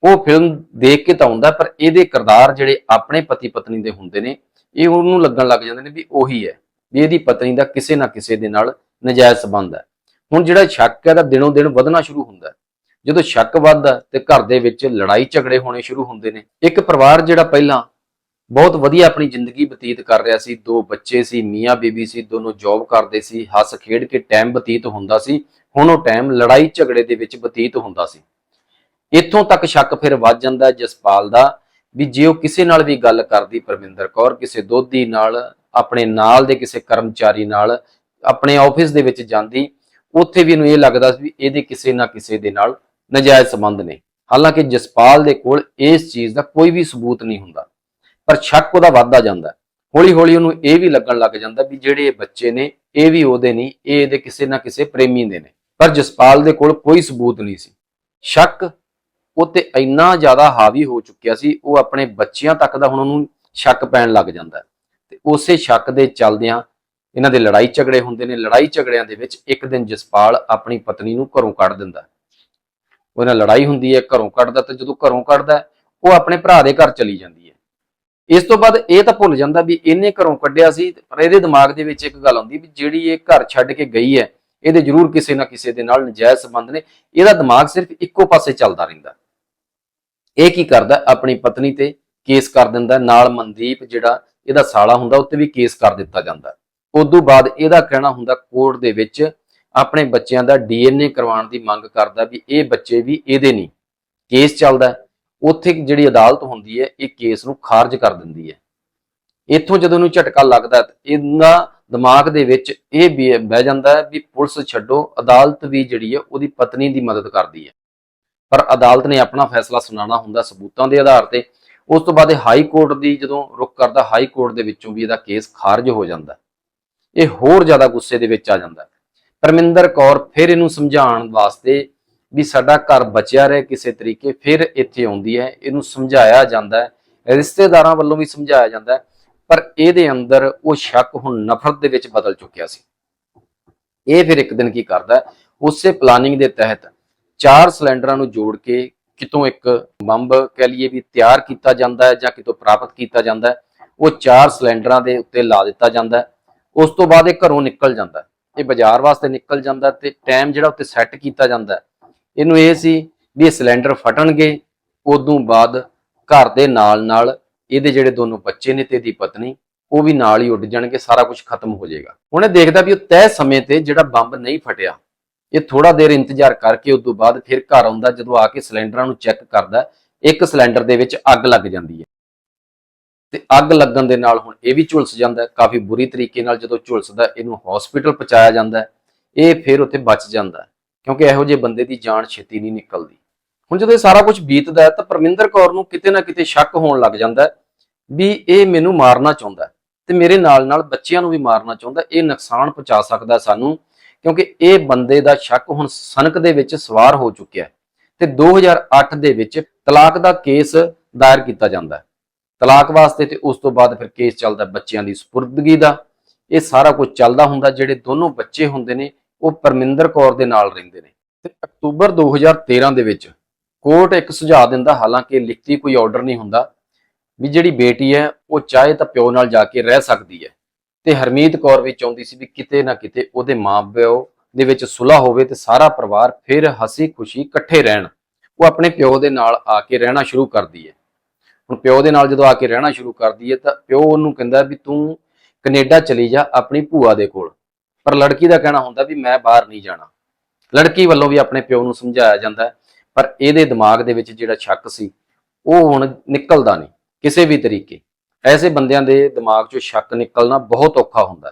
ਉਹ ਫਿਲਮ ਦੇਖ ਕੇ ਤਾਂ ਹੁੰਦਾ, ਪਰ ਇਹਦੇ ਕਿਰਦਾਰ ਜਿਹੜੇ ਆਪਣੇ ਪਤੀ ਪਤਨੀ ਦੇ ਹੁੰਦੇ ਨੇ, ਇਹ ਉਹਨੂੰ ਲੱਗਣ ਲੱਗ ਜਾਂਦੇ ਨੇ ਵੀ ਉਹੀ ਹੈ, ਵੀ ਇਹਦੀ ਪਤਨੀ ਦਾ ਕਿਸੇ ਨਾ ਕਿਸੇ ਦੇ ਨਾਲ ਨਜਾਇਜ਼ ਸਬੰਧ ਹੈ। ਹੁਣ ਜਿਹੜਾ ਸ਼ੱਕ ਹੈ ਦਾ ਦਿਨੋਂ ਦਿਨ ਵਧਣਾ ਸ਼ੁਰੂ ਹੁੰਦਾ ਜਦੋਂ ਸ਼ੱਕ ਵੱਧਦਾ ਤੇ ਘਰ ਦੇ ਵਿੱਚ ਲੜਾਈ ਝਗੜੇ ਹੋਣੇ ਸ਼ੁਰੂ ਹੁੰਦੇ ਨੇ। ਇੱਕ ਪਰਿਵਾਰ ਜਿਹੜਾ ਪਹਿਲਾਂ ਬਹੁਤ ਵਧੀਆ ਆਪਣੀ ਜ਼ਿੰਦਗੀ ਬਤੀਤ ਕਰ ਰਿਹਾ ਸੀ। ਦੋ ਬੱਚੇ ਸੀ, ਮੀਆਂ ਬੀਬੀ ਸੀ, ਦੋਨੋਂ ਜੌਬ ਕਰਦੇ ਸੀ, ਹੱਸ ਖੇਡ ਕੇ ਟਾਈਮ ਬਤੀਤ ਹੁੰਦਾ ਸੀ। ਹੁਣ ਉਹ ਟਾਈਮ ਲੜਾਈ ਝਗੜੇ ਦੇ ਵਿੱਚ ਬਤੀਤ ਹੁੰਦਾ ਸੀ। ਇੱਥੋਂ ਤੱਕ ਸ਼ੱਕ ਫਿਰ ਵੱਧ ਜਾਂਦਾ ਜਸਪਾਲ ਦਾ ਵੀ ਜੇ ਉਹ ਕਿਸੇ ਨਾਲ ਵੀ ਗੱਲ ਕਰਦੀ ਪਰਮਿੰਦਰ ਕੌਰ, ਕਿਸੇ ਦੋਧੀ ਨਾਲ, ਆਪਣੇ ਨਾਲ ਦੇ ਕਿਸੇ ਕਰਮਚਾਰੀ ਨਾਲ, ਆਪਣੇ ਆਫਿਸ ਦੇ ਵਿੱਚ ਜਾਂਦੀ, ਉੱਥੇ ਵੀ ਇਹਨੂੰ ਇਹ ਲੱਗਦਾ ਸੀ ਵੀ ਇਹਦੇ ਕਿਸੇ ਨਾ ਕਿਸੇ ਦੇ ਨਾਲ ਨਜਾਇਜ਼ ਸੰਬੰਧ ਨੇ। ਹਾਲਾਂਕਿ ਜਸਪਾਲ ਦੇ ਕੋਲ ਇਸ ਚੀਜ਼ ਦਾ ਕੋਈ ਵੀ ਸਬੂਤ ਨਹੀਂ ਹੁੰਦਾ। ਪਰ ਸ਼ੱਕ ਉਹਦਾ ਵੱਧਦਾ ਜਾਂਦਾ ਹੌਲੀ ਹੌਲੀ ਉਹਨੂੰ ਇਹ ਵੀ ਲੱਗਣ ਲੱਗ ਜਾਂਦਾ ਵੀ ਜਿਹੜੇ ਇਹ ਬੱਚੇ ਨੇ, ਇਹ ਵੀ ਉਹਦੇ ਨਹੀਂ, ਇਹ ਇਹਦੇ ਕਿਸੇ ਨਾ ਕਿਸੇ ਪ੍ਰੇਮੀ ਦੇ ਨੇ। ਪਰ ਜਸਪਾਲ ਦੇ ਕੋਲ ਕੋਈ ਸਬੂਤ ਨਹੀਂ ਸੀ। ਸ਼ੱਕ ਉਹ ਤੇ ਇੰਨਾ ਜ਼ਿਆਦਾ ਹਾਵੀ ਹੋ ਚੁੱਕਿਆ ਸੀ, ਉਹ ਆਪਣੇ ਬੱਚਿਆਂ ਤੱਕ ਦਾ ਹੁਣ ਉਹਨੂੰ ਸ਼ੱਕ ਪੈਣ ਲੱਗ ਜਾਂਦਾ ਹੈ। ਤੇ ਉਸੇ ਸ਼ੱਕ ਦੇ ਚੱਲਦਿਆਂ ਇਹਨਾਂ ਦੇ ਲੜਾਈ ਝਗੜੇ ਹੁੰਦੇ ਨੇ, ਲੜਾਈ ਝਗੜਿਆਂ ਦੇ ਵਿੱਚ ਇੱਕ ਦਿਨ ਜਸਪਾਲ ਆਪਣੀ ਪਤਨੀ ਨੂੰ ਘਰੋਂ ਕੱਢ ਦਿੰਦਾ ਉਹਨਾਂ ਲੜਾਈ ਹੁੰਦੀ ਹੈ, ਘਰੋਂ ਕੱਢਦਾ ਤੇ ਜਦੋਂ ਘਰੋਂ ਕੱਢਦਾ ਉਹ ਆਪਣੇ ਭਰਾ ਦੇ ਘਰ ਚਲੀ ਜਾਂਦੀ ਹੈ। ਇਸ ਤੋਂ ਬਾਅਦ ਇਹ ਤਾਂ ਭੁੱਲ ਜਾਂਦਾ ਵੀ ਇਹਨੇ ਘਰੋਂ ਕੱਢਿਆ ਸੀ, ਪਰ ਇਹਦੇ ਦਿਮਾਗ ਦੇ ਵਿੱਚ ਇੱਕ ਗੱਲ ਆਉਂਦੀ ਵੀ ਜਿਹੜੀ ਇਹ ਘਰ ਛੱਡ ਕੇ ਗਈ ਹੈ, ਇਹਦੇ ਜ਼ਰੂਰ ਕਿਸੇ ਨਾ ਕਿਸੇ ਦੇ ਨਾਲ ਨਜਾਇਜ਼ ਸੰਬੰਧ ਨੇ, ਇਹਦਾ ਦਿਮਾਗ ਸਿਰਫ ਇੱਕੋ ਪਾਸੇ ਚੱਲਦਾ ਰਹਿੰਦਾ। ਇਹ ਕੀ ਕਰਦਾ, ਆਪਣੀ ਪਤਨੀ ਤੇ ਕੇਸ ਕਰ ਦਿੰਦਾ, ਨਾਲ ਮਨਦੀਪ ਜਿਹੜਾ ਇਹਦਾ ਸਾਲਾ ਹੁੰਦਾ, ਉੱਤੇ ਵੀ ਕੇਸ ਕਰ ਦਿੱਤਾ ਜਾਂਦਾ। ਉਦੋਂ ਬਾਅਦ ਇਹਦਾ ਕਹਿਣਾ ਹੁੰਦਾ, ਕੋਰਟ ਦੇ ਵਿੱਚ ਆਪਣੇ ਬੱਚਿਆਂ ਦਾ ਡੀਐਨਏ ਕਰਵਾਉਣ ਦੀ ਮੰਗ ਕਰਦਾ ਵੀ ਇਹ ਬੱਚੇ ਵੀ ਇਹਦੇ ਨਹੀਂ। ਕੇਸ ਚੱਲਦਾ ਉੱਥੇ ਜਿਹੜੀ ਅਦਾਲਤ ਹੁੰਦੀ ਹੈ, ਇਹ ਕੇਸ ਨੂੰ ਖਾਰਜ ਕਰ ਦਿੰਦੀ ਹੈ। ਇੱਥੋਂ ਜਦੋਂ ਇਹਨੂੰ ਝਟਕਾ ਲੱਗਦਾ ਹੈ ਇਹਦਾ ਦਿਮਾਗ ਦੇ ਵਿੱਚ ਇਹ ਵੀ ਬਹਿ ਜਾਂਦਾ ਹੈ ਵੀ ਪੁਲਿਸ ਛੱਡੋ, ਅਦਾਲਤ ਵੀ ਜਿਹੜੀ ਹੈ, ਉਹਦੀ ਪਤਨੀ ਦੀ ਮਦਦ ਕਰਦੀ ਹੈ। ਪਰ ਅਦਾਲਤ ਨੇ ਆਪਣਾ ਫੈਸਲਾ ਸੁਣਾਉਣਾ ਹੁੰਦਾ ਸਬੂਤਾਂ ਦੇ ਆਧਾਰ ਤੇ। ਉਸ ਤੋਂ ਬਾਅਦ ਇਹ ਹਾਈ ਕੋਰਟ ਦੀ ਜਦੋਂ ਰੁਕ ਕਰਦਾ, ਹਾਈ ਕੋਰਟ ਦੇ ਵਿੱਚੋਂ ਵੀ ਇਹਦਾ ਕੇਸ ਖਾਰਜ ਹੋ ਜਾਂਦਾ ਇਹ ਹੋਰ ਜ਼ਿਆਦਾ ਗੁੱਸੇ ਦੇ ਵਿੱਚ ਆ ਜਾਂਦਾ ਪਰਮਿੰਦਰ ਕੌਰ ਫਿਰ ਇਹਨੂੰ ਸਮਝਾਉਣ ਵਾਸਤੇ ਵੀ ਸਾਡਾ ਘਰ ਬਚਿਆ ਰਹੇ ਕਿਸੇ ਤਰੀਕੇ, ਫਿਰ ਇੱਥੇ ਆਉਂਦੀ ਹੈ, ਇਹਨੂੰ ਸਮਝਾਇਆ ਜਾਂਦਾ ਹੈ, ਰਿਸ਼ਤੇਦਾਰਾਂ ਵੱਲੋਂ ਵੀ ਸਮਝਾਇਆ ਜਾਂਦਾ ਹੈ, ਪਰ ਇਹਦੇ ਅੰਦਰ ਉਹ ਸ਼ੱਕ ਹੁਣ ਨਫ਼ਰਤ ਦੇ ਵਿੱਚ ਬਦਲ ਚੁੱਕਿਆ ਸੀ। ਇਹ ਫਿਰ ਇੱਕ ਦਿਨ ਕੀ ਕਰਦਾ ਉਸੇ ਪਲਾਨਿੰਗ ਦੇ ਤਹਿਤ ਚਾਰ ਸਿਲੰਡਰਾਂ ਨੂੰ ਜੋੜ ਕੇ ਕਿਤੋਂ ਇੱਕ ਬੰਬ ਕਹਿ ਲਈਏ ਵੀ ਤਿਆਰ ਕੀਤਾ ਜਾਂਦਾ ਹੈ ਜਾਂ ਕਿਤੋਂ ਪ੍ਰਾਪਤ ਕੀਤਾ ਜਾਂਦਾ ਹੈ, ਉਹ ਚਾਰ ਸਿਲੰਡਰਾਂ ਦੇ ਉੱਤੇ ਲਾ ਦਿੱਤਾ ਜਾਂਦਾ ਹੈ। ਉਸ ਤੋਂ ਬਾਅਦ ਇਹ ਘਰੋਂ ਨਿਕਲ ਜਾਂਦਾ ਹੈ। ਇਹ ਬਾਜ਼ਾਰ ਵਾਸਤੇ ਨਿਕਲ ਜਾਂਦਾ ਤੇ ਟਾਈਮ ਜਿਹੜਾ ਉੱਤੇ ਸੈੱਟ ਕੀਤਾ ਜਾਂਦਾ ਇਹਨੂੰ ਇਹ ਸੀ ਵੀ ਇਹ ਸਿਲੰਡਰ ਫਟਣਗੇ, ਉਦੋਂ ਬਾਅਦ ਘਰ ਦੇ ਨਾਲ ਨਾਲ ਇਹਦੇ ਜਿਹੜੇ ਦੋਨੋਂ ਬੱਚੇ ਨੇ ਤੇ ਇਹਦੀ ਪਤਨੀ, ਉਹ ਵੀ ਨਾਲ ਹੀ ਉੱਡ ਜਾਣਗੇ, ਸਾਰਾ ਕੁਝ ਖਤਮ ਹੋ ਜਾਏਗਾ। ਹੁਣ ਇਹ ਦੇਖਦਾ ਵੀ ਉਹ ਤੈਅ ਸਮੇਂ ਤੇ ਜਿਹੜਾ ਬੰਬ ਨਹੀਂ ਫਟਿਆ, ਇਹ ਥੋੜਾ ਦੇਰ ਇੰਤਜ਼ਾਰ ਕਰਕੇ ਉਸ ਤੋਂ ਬਾਅਦ ਫਿਰ ਘਰ ਆਉਂਦਾ, ਜਦੋਂ ਆ ਕੇ ਸਿਲੰਡਰਾਂ ਨੂੰ ਚੈੱਕ ਕਰਦਾ, ਇੱਕ ਸਿਲੰਡਰ ਦੇ ਵਿੱਚ ਅੱਗ ਲੱਗ ਜਾਂਦੀ ਹੈ। ਤੇ ਅੱਗ ਲੱਗਣ ਦੇ ਨਾਲ ਹੁਣ ਇਹ ਵੀ ਝੁਲਸ ਜਾਂਦਾ ਹੈ, ਕਾਫੀ ਬੁਰੀ ਤਰੀਕੇ ਨਾਲ ਜਦੋਂ ਝੁਲਸਦਾ, ਇਹਨੂੰ ਹਸਪੀਟਲ ਪਹੁੰਚਾਇਆ ਜਾਂਦਾ ਇਹ ਫਿਰ ਉੱਥੇ ਬਚ ਜਾਂਦਾ ਕਿਉਂਕਿ ਇਹੋ ਜਿਹੇ ਬੰਦੇ ਦੀ ਜਾਨ ਛੇਤੀ ਨਹੀਂ ਨਿਕਲਦੀ। ਹੁਣ ਜਦੋਂ ਇਹ ਸਾਰਾ ਕੁਝ ਬੀਤਦਾ ਹੈ ਤਾਂ ਪਰਮਿੰਦਰ ਕੌਰ ਨੂੰ ਕਿਤੇ ਨਾ ਕਿਤੇ ਸ਼ੱਕ ਹੋਣ ਲੱਗ ਜਾਂਦਾ ਵੀ ਇਹ ਮੈਨੂੰ ਮਾਰਨਾ ਚਾਹੁੰਦਾ ਤੇ ਮੇਰੇ ਨਾਲ ਨਾਲ ਬੱਚਿਆਂ ਨੂੰ ਵੀ ਮਾਰਨਾ ਚਾਹੁੰਦਾ ਇਹ ਨੁਕਸਾਨ ਪਹੁੰਚਾ ਸਕਦਾ ਸਾਨੂੰ ਕਿਉਂਕਿ ਇਹ ਬੰਦੇ ਦਾ ਸ਼ੱਕ ਹੁਣ ਸਨਕ ਦੇ ਵਿੱਚ ਸਵਾਰ ਹੋ ਚੁੱਕਿਆ ਹੈ ਤੇ 2008 ਦੇ ਵਿੱਚ ਤਲਾਕ ਦਾ ਕੇਸ ਦਾਇਰ ਕੀਤਾ ਜਾਂਦਾ ਹੈ। ਤਲਾਕ ਵਾਸਤੇ ਤੇ ਉਸ ਤੋਂ ਬਾਅਦ ਫਿਰ ਕੇਸ ਚੱਲਦਾ ਬੱਚਿਆਂ ਦੀ ਸਪੁਰਦਗੀ ਦਾ। ਇਹ ਸਾਰਾ ਕੁਝ ਚੱਲਦਾ ਹੁੰਦਾ ਜਿਹੜੇ ਦੋਨੋਂ ਬੱਚੇ ਹੁੰਦੇ ਨੇ ਉਹ ਪਰਮਿੰਦਰ ਕੌਰ ਦੇ ਨਾਲ ਰਹਿੰਦੇ ਨੇ। ਤੇ ਅਕਤੂਬਰ 2013 ਦੇ ਵਿੱਚ ਕੋਰਟ ਇੱਕ ਸੁਝਾਅ ਦਿੰਦਾ, ਹਾਲਾਂਕਿ ਲਿਖਤੀ ਕੋਈ ਆਰਡਰ ਨਹੀਂ ਹੁੰਦਾ, ਵੀ ਜਿਹੜੀ ਬੇਟੀ ਹੈ, ਉਹ ਚਾਹੇ ਤਾਂ ਪਿਓ ਨਾਲ ਜਾ ਕੇ ਰਹਿ ਸਕਦੀ ਹੈ। ਤੇ ਹਰਮੀਤ ਕੌਰ ਵੀ ਚਾਹੁੰਦੀ ਸੀ ਵੀ ਕਿਤੇ ਨਾ ਕਿਤੇ ਉਹਦੇ ਮਾਂ-ਪਿਓ ਦੇ ਵਿੱਚ ਸੁਲ੍ਹਾ ਹੋਵੇ ਤੇ ਸਾਰਾ ਪਰਿਵਾਰ ਫਿਰ ਹਸੀ ਖੁਸ਼ੀ ਇਕੱਠੇ ਰਹਿਣ। ਉਹ ਆਪਣੇ ਪਿਓ ਦੇ ਨਾਲ ਆ ਕੇ ਰਹਿਣਾ ਸ਼ੁਰੂ ਕਰਦੀ ਹੈ। ਹੁਣ ਪਿਓ ਦੇ ਨਾਲ ਜਦੋਂ ਆ ਕੇ ਰਹਿਣਾ ਸ਼ੁਰੂ ਕਰਦੀ ਹੈ ਤਾਂ ਪਿਓ ਉਹਨੂੰ ਕਹਿੰਦਾ ਵੀ ਤੂੰ ਕੈਨੇਡਾ ਚਲੀ ਜਾ ਆਪਣੀ ਭੂਆ ਦੇ ਕੋਲ। ਪਰ ਲੜਕੀ ਦਾ ਕਹਿਣਾ ਹੁੰਦਾ ਵੀ ਮੈਂ ਬਾਹਰ ਨਹੀਂ ਜਾਣਾ। ਲੜਕੀ ਵੱਲੋਂ ਵੀ ਆਪਣੇ ਪਿਓ ਨੂੰ ਸਮਝਾਇਆ ਜਾਂਦਾ ਪਰ ਇਹਦੇ ਦਿਮਾਗ ਦੇ ਵਿੱਚ ਜਿਹੜਾ ਸ਼ੱਕ ਸੀ, ਉਹ ਹੁਣ ਨਿਕਲਦਾ ਨਹੀਂ, ਕਿਸੇ ਵੀ ਤਰੀਕੇ। ਐਸੇ ਬੰਦਿਆਂ ਦੇ ਦਿਮਾਗ 'ਚੋਂ ਸ਼ੱਕ ਨਿਕਲਣਾ ਬਹੁਤ ਔਖਾ ਹੁੰਦਾ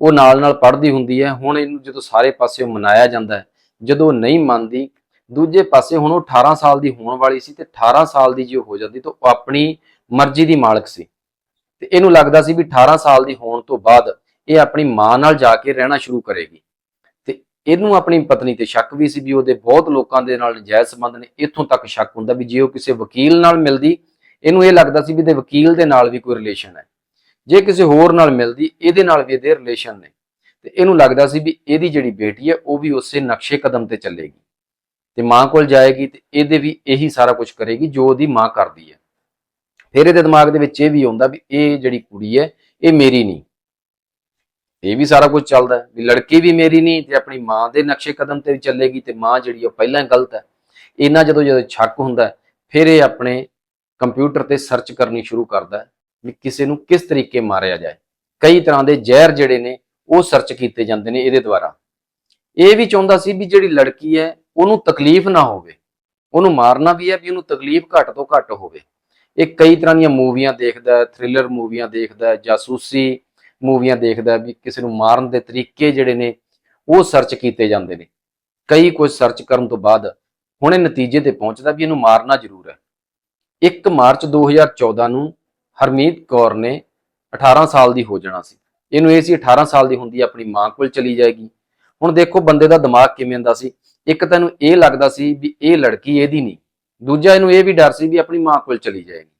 ਉਹ ਨਾਲ ਨਾਲ ਪੜ੍ਹਦੀ ਹੁੰਦੀ ਹੈ, ਹੁਣ ਇਹਨੂੰ ਜਦੋਂ ਸਾਰੇ ਪਾਸੇ ਮਨਾਇਆ ਜਾਂਦਾ ਹੈ, ਜਦੋਂ ਉਹ ਨਹੀਂ ਮੰਨਦੀ, ਦੂਜੇ ਪਾਸੇ ਹੁਣ ਉਹ 18 ਸਾਲ ਦੀ ਹੋਣ ਵਾਲੀ ਸੀ ਤੇ 18 ਸਾਲ ਦੀ ਜੇ ਉਹ ਹੋ ਜਾਂਦੀ ਤਾਂ ਉਹ ਆਪਣੀ ਮਰਜ਼ੀ ਦੀ ਮਾਲਕ ਸੀ। ਤੇ ਇਹਨੂੰ ਲੱਗਦਾ ਸੀ ਵੀ 18 ਸਾਲ ਦੀ ਹੋਣ ਤੋਂ ਬਾਅਦ ਇਹ ਆਪਣੀ ਮਾਂ ਨਾਲ ਜਾ ਕੇ ਰਹਿਣਾ ਸ਼ੁਰੂ ਕਰੇਗੀ। ਤੇ ਇਹਨੂੰ ਆਪਣੀ ਪਤਨੀ ਤੇ ਸ਼ੱਕ ਵੀ ਸੀ ਵੀ ਉਹਦੇ ਬਹੁਤ ਲੋਕਾਂ ਦੇ ਨਾਲ ਨਜਾਇਜ਼ ਸੰਬੰਧ ਨੇ, ਇੱਥੋਂ ਤੱਕ ਸ਼ੱਕ ਹੁੰਦਾ ਵੀ ਜੇ ਉਹ ਕਿਸੇ ਵਕੀਲ ਨਾਲ ਮਿਲਦੀ, ਇਹਨੂੰ ਇਹ ਲੱਗਦਾ ਸੀ ਵੀ ਇਹਦੇ ਵਕੀਲ ਦੇ ਨਾਲ ਵੀ ਕੋਈ ਰਿਲੇਸ਼ਨ ਹੈ। ਜੇ ਕਿਸੇ ਹੋਰ ਨਾਲ ਮਿਲਦੀ, ਇਹਦੇ ਨਾਲ ਵੀ ਇਹਦੇ ਰਿਲੇਸ਼ਨ ਨੇ। ਤੇ ਇਹਨੂੰ ਲੱਗਦਾ ਸੀ ਵੀ ਇਹਦੀ ਜਿਹੜੀ ਬੇਟੀ ਹੈ, ਉਹ ਵੀ ਉਸੇ ਨਕਸ਼ੇ ਕਦਮ ਤੇ ਚੱਲੇਗੀ। ਤੇ ਮਾਂ ਕੋਲ ਜਾਏਗੀ ਤੇ ਇਹਦੇ ਵੀ ਇਹੀ ਸਾਰਾ ਕੁਝ ਕਰੇਗੀ ਜੋ ਉਹਦੀ ਮਾਂ ਕਰਦੀ ਹੈ। ਫਿਰ ਇਹਦੇ ਦਿਮਾਗ ਦੇ ਵਿੱਚ ਇਹ ਵੀ ਆਉਂਦਾ ਵੀ ਇਹ ਜਿਹੜੀ ਕੁੜੀ ਹੈ, ਇਹ ਮੇਰੀ ਨਹੀਂ। ਇਹ ਵੀ ਸਾਰਾ ਕੁਝ ਚੱਲਦਾ ਵੀ ਲੜਕੀ ਵੀ ਮੇਰੀ ਨਹੀਂ ਤੇ ਆਪਣੀ ਮਾਂ ਦੇ ਨਕਸ਼ੇ ਕਦਮ ਤੇ ਵੀ ਚੱਲੇਗੀ ਤੇ ਮਾਂ ਜਿਹੜੀ ਉਹ ਪਹਿਲਾਂ ਗਲਤ ਹੈ। ਇਹਨਾਂ ਜਦੋਂ ਜਦੋਂ ਸ਼ੱਕ ਹੁੰਦਾ ਫਿਰ ਇਹ ਆਪਣੇ ਕੰਪਿਊਟਰ ਤੇ ਸਰਚ ਕਰਨੀ ਸ਼ੁਰੂ ਕਰਦਾ ਵੀ ਕਿਸੇ ਨੂੰ ਕਿਸ ਤਰੀਕੇ ਮਾਰਿਆ ਜਾਏ। ਕਈ ਤਰ੍ਹਾਂ ਦੇ ਜ਼ਹਿਰ ਜਿਹੜੇ ਨੇ, ਉਹ ਸਰਚ ਕੀਤੇ ਜਾਂਦੇ ਨੇ ਇਹਦੇ ਦੁਆਰਾ। ਇਹ ਵੀ ਚਾਹੁੰਦਾ ਸੀ ਵੀ ਜਿਹੜੀ ਲੜਕੀ ਹੈ, ਉਹਨੂੰ ਤਕਲੀਫ ਨਾ ਹੋਵੇ। ਉਹਨੂੰ ਮਾਰਨਾ ਵੀ ਹੈ ਵੀ ਉਹਨੂੰ ਤਕਲੀਫ ਘੱਟ ਤੋਂ ਘੱਟ ਹੋਵੇ। ਇਹ ਕਈ ਤਰ੍ਹਾਂ ਦੀਆਂ ਮੂਵੀਆਂ ਦੇਖਦਾ ਹੈ, ਥ੍ਰਿਲਰ ਮੂਵੀਆਂ ਦੇਖਦਾ ਜਾਸੂਸੀ ਮੂਵੀਆਂ ਦੇਖਦਾ ਵੀ ਕਿਸੇ ਨੂੰ ਮਾਰਨ ਦੇ ਤਰੀਕੇ ਜਿਹੜੇ ਨੇ, ਉਹ ਸਰਚ ਕੀਤੇ ਜਾਂਦੇ ਨੇ। ਕਈ ਕੁਝ ਸਰਚ ਕਰਨ ਤੋਂ ਬਾਅਦ ਹੁਣ ਇਹ ਨਤੀਜੇ ਤੇ ਪਹੁੰਚਦਾ ਵੀ ਇਹਨੂੰ ਮਾਰਨਾ ਜ਼ਰੂਰ ਹੈ। 1 ਮਾਰਚ 2014 ਨੂੰ ਹਰਮੀਤ ਕੌਰ ਨੇ 18 ਸਾਲ ਦੀ ਹੋ ਜਾਣਾ ਸੀ। ਇਹਨੂੰ ਇਹ ਸੀ 18 ਸਾਲ ਦੀ ਹੁੰਦੀ ਆਪਣੀ ਮਾਂ ਕੋਲ ਚਲੀ ਜਾਏਗੀ। ਹੁਣ ਦੇਖੋ ਬੰਦੇ ਦਾ ਦਿਮਾਗ ਕਿਵੇਂ ਹੁੰਦਾ ਸੀ। ਇੱਕ ਤਾਂ ਇਹਨੂੰ ਇਹ ਲੱਗਦਾ ਸੀ ਵੀ ਇਹ ਲੜਕੀ ਇਹਦੀ ਨਹੀਂ। ਦੂਜਾ ਇਹਨੂੰ ਇਹ ਵੀ ਡਰ ਸੀ ਵੀ ਆਪਣੀ ਮਾਂ ਕੋਲ ਚਲੀ ਜਾਏਗੀ।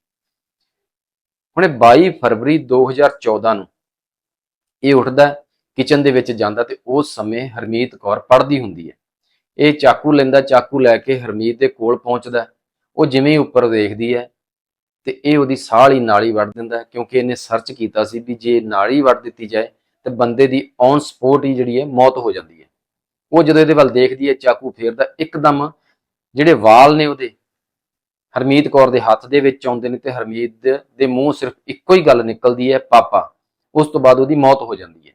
ਹੁਣ ਇਹ 22 ਫਰਵਰੀ 2014 ਨੂੰ ਇਹ ਉੱਠਦਾ ਕਿਚਨ ਦੇ ਵਿੱਚ ਜਾਂਦਾ ਤੇ ਉਸ ਸਮੇਂ ਹਰਮੀਤ ਕੌਰ ਪੜ੍ਹਦੀ ਹੁੰਦੀ ਹੈ। ਇਹ ਚਾਕੂ ਲੈਂਦਾ, ਚਾਕੂ ਲੈ ਕੇ ਹਰਮੀਤ ਦੇ ਕੋਲ ਪਹੁੰਚਦਾ ਉਹ ਜਿਵੇਂ ਉੱਪਰ ਦੇਖਦੀ ਹੈ ਤੇ ਇਹ ਉਹਦੀ ਸਾਹ ਵਾਲੀ ਨਾਲੀ ਵੱਢ ਦਿੰਦਾ ਕਿਉਂਕਿ ਇਹਨੇ ਸਰਚ ਕੀਤਾ ਸੀ ਵੀ ਜੇ ਨਾਲੀ ਵੱਢ ਦਿੱਤੀ ਜਾਏ ਤੇ ਬੰਦੇ ਦੀ ਔਨ ਸਪੋਟ ਹੀ ਜਿਹੜੀ ਹੈ ਮੌਤ ਹੋ ਜਾਂਦੀ ਹੈ। ਉਹ ਜਦੋਂ ਇਹਦੇ ਵੱਲ ਦੇਖਦੀ ਹੈ, ਚਾਕੂ ਫੇਰਦਾ, ਇੱਕਦਮ ਜਿਹੜੇ ਵਾਲ ਨੇ ਉਹਦੇ, ਹਰਮੀਤ ਕੌਰ ਦੇ ਹੱਥ ਦੇ ਵਿੱਚ ਆਉਂਦੇ ਨੇ ਤੇ ਹਰਮੀਤ ਦੇ ਮੂੰਹ ਸਿਰਫ ਇੱਕੋ ਹੀ ਗੱਲ ਨਿਕਲਦੀ ਹੈ, ਪਾਪਾ। ਉਸ ਤੋਂ ਬਾਅਦ ਉਹਦੀ ਮੌਤ ਹੋ ਜਾਂਦੀ ਹੈ।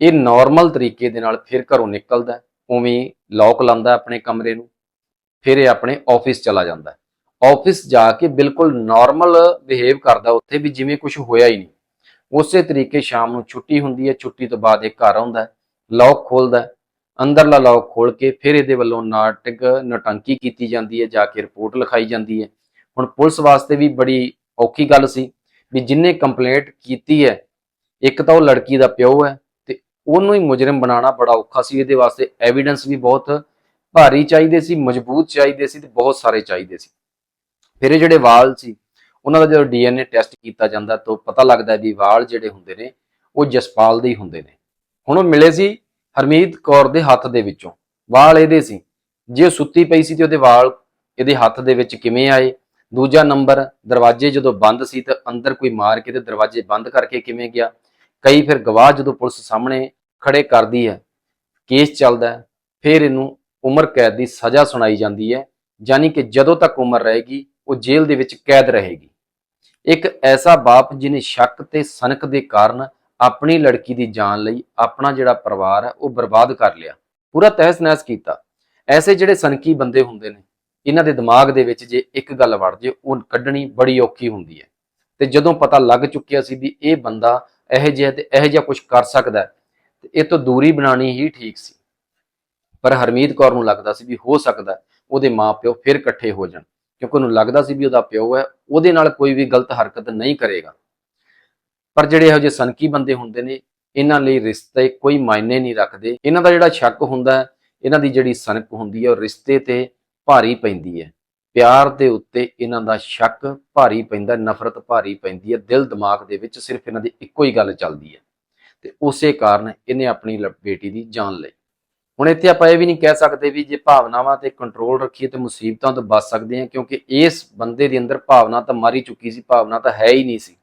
ਇਹ ਨਾਰਮਲ ਤਰੀਕੇ ਦੇ ਨਾਲ ਫਿਰ ਘਰੋਂ ਨਿਕਲਦਾ ਉਵੇਂ ਲੋਕ ਲਾਉਂਦਾ ਆਪਣੇ ਕਮਰੇ ਨੂੰ, ਫਿਰ ਇਹ ਆਪਣੇ ਆਫਿਸ ਚਲਾ ਜਾਂਦਾ ਹੈ। ਆਫਿਸ ਜਾ ਕੇ ਬਿਲਕੁਲ ਨਾਰਮਲ ਬਿਹੇਵ ਕਰਦਾ ਉੱਥੇ ਵੀ ਜਿਵੇਂ ਕੁਝ ਹੋਇਆ ਹੀ ਨਹੀਂ। ਉਸੇ ਤਰੀਕੇ ਸ਼ਾਮ ਨੂੰ ਛੁੱਟੀ ਹੁੰਦੀ ਹੈ, ਛੁੱਟੀ ਤੋਂ ਬਾਅਦ ਇਹ ਘਰ ਆਉਂਦਾ ਹੈ ਲੌਕ ਖੋਲਦਾ ਅੰਦਰਲਾ ਲੌਕ ਖੋਲ ਕੇ ਫਿਰ ਇਹਦੇ ਵੱਲੋਂ ਨਾਟਕ, ਨਟੰਕੀ ਕੀਤੀ ਜਾਂਦੀ ਹੈ, ਜਾ ਕੇ ਰਿਪੋਰਟ ਲਿਖਾਈ ਜਾਂਦੀ ਹੈ। ਹੁਣ ਪੁਲਿਸ ਵਾਸਤੇ ਵੀ ਬੜੀ ਔਖੀ ਗੱਲ ਸੀ ਵੀ ਜਿੰਨੇ ਕੰਪਲੇਂਟ ਕੀਤੀ ਹੈ ਇੱਕ ਤਾਂ ਉਹ ਲੜਕੀ ਦਾ ਪਿਓ ਹੈ ਤੇ ਉਹਨੂੰ ਹੀ ਮੁਜਰਮ ਬਣਾਉਣਾ ਬੜਾ ਔਖਾ ਸੀ। ਇਹਦੇ ਵਾਸਤੇ ਐਵੀਡੈਂਸ ਵੀ ਬਹੁਤ ਭਾਰੀ ਚਾਹੀਦੇ ਸੀ, ਮਜ਼ਬੂਤ ਚਾਹੀਦੇ ਸੀ ਤੇ ਬਹੁਤ ਸਾਰੇ ਚਾਹੀਦੇ ਸੀ। ਫਿਰ ਇਹ ਜਿਹੜੇ ਵਾਲ ਸੀ, ਉਹਨਾਂ ਦਾ ਜਦੋਂ ਡੀਐਨਏ ਟੈਸਟ ਕੀਤਾ ਜਾਂਦਾ ਤਾਂ ਪਤਾ ਲੱਗਦਾ ਵੀ ਵਾਲ ਜਿਹੜੇ ਹੁੰਦੇ ਨੇ, ਉਹ ਜਸਪਾਲ ਦੇ ਹੀ ਹੁੰਦੇ ਨੇ। ਹੁਣ ਉਹ ਮਿਲੇ ਸੀ ਹਰਮੀਤ ਕੌਰ ਦੇ ਹੱਥ ਦੇ ਵਿੱਚੋਂ। ਵਾਲ ਇਹਦੇ ਸੀ। ਜੇ ਉਹ ਸੁੱਤੀ ਪਈ ਸੀ ਤੇ ਉਹਦੇ ਵਾਲ ਇਹਦੇ ਹੱਥ ਦੇ ਵਿੱਚ ਕਿਵੇਂ ਆਏ? ਦੂਜਾ ਨੰਬਰ, ਦਰਵਾਜ਼ੇ ਜਦੋਂ ਬੰਦ ਸੀ ਤਾਂ ਅੰਦਰ ਕੋਈ ਮਾਰ ਕੇ ਤੇ ਦਰਵਾਜ਼ੇ ਬੰਦ ਕਰਕੇ ਕਿਵੇਂ ਗਿਆ? ਕਈ ਫਿਰ ਗਵਾਹ ਜਦੋਂ ਪੁਲਿਸ ਸਾਹਮਣੇ ਖੜੇ ਕਰਦੀ ਹੈ, ਕੇਸ ਚੱਲਦਾ ਫਿਰ ਇਹਨੂੰ ਉਮਰ ਕੈਦ ਦੀ ਸਜ਼ਾ ਸੁਣਾਈ ਜਾਂਦੀ ਹੈ, ਯਾਨੀ ਕਿ ਜਦੋਂ ਤੱਕ ਉਮਰ ਰਹੇਗੀ, ਉਹ ਜੇਲ੍ਹ ਦੇ ਵਿੱਚ ਕੈਦ ਰਹੇਗੀ। ਇੱਕ ਐਸਾ ਬਾਪ ਜਿਨੇ ਸ਼ੱਕ ਤੇ ਸਨਕ ਦੇ ਕਾਰਨ ਆਪਣੀ ਲੜਕੀ ਦੀ ਜਾਨ ਲਈ ਆਪਣਾ ਜਿਹੜਾ ਪਰਿਵਾਰ ਹੈ, ਉਹ ਬਰਬਾਦ ਕਰ ਲਿਆ। ਪੂਰਾ ਤਹਿਸ ਨਹਿਸ ਕੀਤਾ। ਐਸੇ ਜਿਹੜੇ ਸਨਕੀ ਬੰਦੇ ਹੁੰਦੇ ਨੇ, ਇਹਨਾਂ ਦੇ ਦਿਮਾਗ ਦੇ ਵਿੱਚ ਜੇ ਇੱਕ ਗੱਲ ਵੜ ਜੇ, ਉਹ ਕੱਢਣੀ ਬੜੀ ਔਖੀ ਹੁੰਦੀ ਹੈ। ਤੇ ਜਦੋਂ ਪਤਾ ਲੱਗ ਚੁੱਕਿਆ ਸੀ ਵੀ ਇਹ ਬੰਦਾ ਇਹੋ ਜਿਹਾ ਤੇ ਇਹੋ ਜਿਹਾ ਕੁਝ ਕਰ ਸਕਦਾ ਹੈ, ਤੇ ਇਹ ਤੋਂ ਦੂਰੀ ਬਣਾਣੀ ਹੀ ਠੀਕ ਸੀ। ਪਰ ਹਰਮੀਤ ਕੌਰ ਨੂੰ ਲੱਗਦਾ ਸੀ ਵੀ ਹੋ ਸਕਦਾ ਹੈ ਉਹਦੇ ਮਾਪਿਓ ਫਿਰ ਇਕੱਠੇ ਹੋ ਜਾਣ। ਕਿਉਂਕਿ ਉਹਨੂੰ ਲੱਗਦਾ ਸੀ ਵੀ ਉਹਦਾ ਪਿਓ ਹੈ ਉਹਦੇ ਨਾਲ ਕੋਈ ਵੀ ਗਲਤ ਹਰਕਤ ਨਹੀਂ ਕਰੇਗਾ। ਪਰ ਜਿਹੜੇ ਇਹੋ ਜਿਹੇ ਸਨਕੀ ਬੰਦੇ ਹੁੰਦੇ ਨੇ ਇਹਨਾਂ ਲਈ ਰਿਸ਼ਤੇ ਕੋਈ ਮਾਇਨੇ ਨਹੀਂ ਰੱਖਦੇ। ਇਹਨਾਂ ਦਾ ਜਿਹੜਾ ਸ਼ੱਕ ਹੁੰਦਾ ਇਹਨਾਂ ਦੀ ਜਿਹੜੀ ਸਨਕ ਹੁੰਦੀ ਹੈ ਉਹ ਰਿਸ਼ਤੇ ਤੇ ਭਾਰੀ ਪੈਂਦੀ ਹੈ। ਪਿਆਰ ਦੇ ਉੱਤੇ ਇਹਨਾਂ ਦਾ ਸ਼ੱਕ ਭਾਰੀ ਪੈਂਦਾ, ਨਫ਼ਰਤ ਭਾਰੀ ਪੈਂਦੀ ਹੈ, ਦਿਲ ਦਿਮਾਗ ਦੇ ਵਿੱਚ ਸਿਰਫ ਇਹਨਾਂ ਦੀ ਇੱਕੋ ਹੀ ਗੱਲ ਚੱਲਦੀ ਹੈ ਤੇ ਉਸੇ ਕਾਰਨ ਇਹਨੇ ਆਪਣੀ ਲ- ਬੇਟੀ ਦੀ ਜਾਨ ਲਈ। ਹੁਣ ਇੱਥੇ ਆਪਾਂ ਇਹ ਵੀ ਨਹੀਂ ਕਹਿ ਸਕਦੇ ਵੀ ਜੇ ਭਾਵਨਾਵਾਂ ਤੇ ਕੰਟਰੋਲ ਰੱਖੀਏ ਤੇ ਮੁਸੀਬਤਾਂ ਤੋਂ ਬਚ ਸਕਦੇ ਹਾਂ, ਕਿਉਂਕਿ ਇਸ ਬੰਦੇ ਦੇ ਅੰਦਰ ਭਾਵਨਾ ਤਾਂ ਮਾਰੀ ਚੁੱਕੀ ਸੀ, ਭਾਵਨਾ ਤਾਂ ਹੈ ਹੀ ਨਹੀਂ ਸੀ।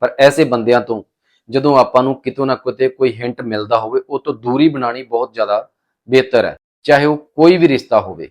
ਪਰ ਐਸੇ ਬੰਦਿਆਂ ਤੋਂ ਜਦੋਂ ਆਪਾਂ ਨੂੰ ਕਿਤੋਂ ਨਾ ਕਿਤੇ ਕੋਈ ਹਿੰਟ ਮਿਲਦਾ ਹੋਵੇ, ਉਹ ਤੋਂ ਦੂਰੀ ਬਣਾਣੀ ਬਹੁਤ ਜ਼ਿਆਦਾ ਬਿਹਤਰ ਹੈ, ਚਾਹੇ ਉਹ ਕੋਈ ਵੀ ਰਿਸ਼ਤਾ ਹੋਵੇ।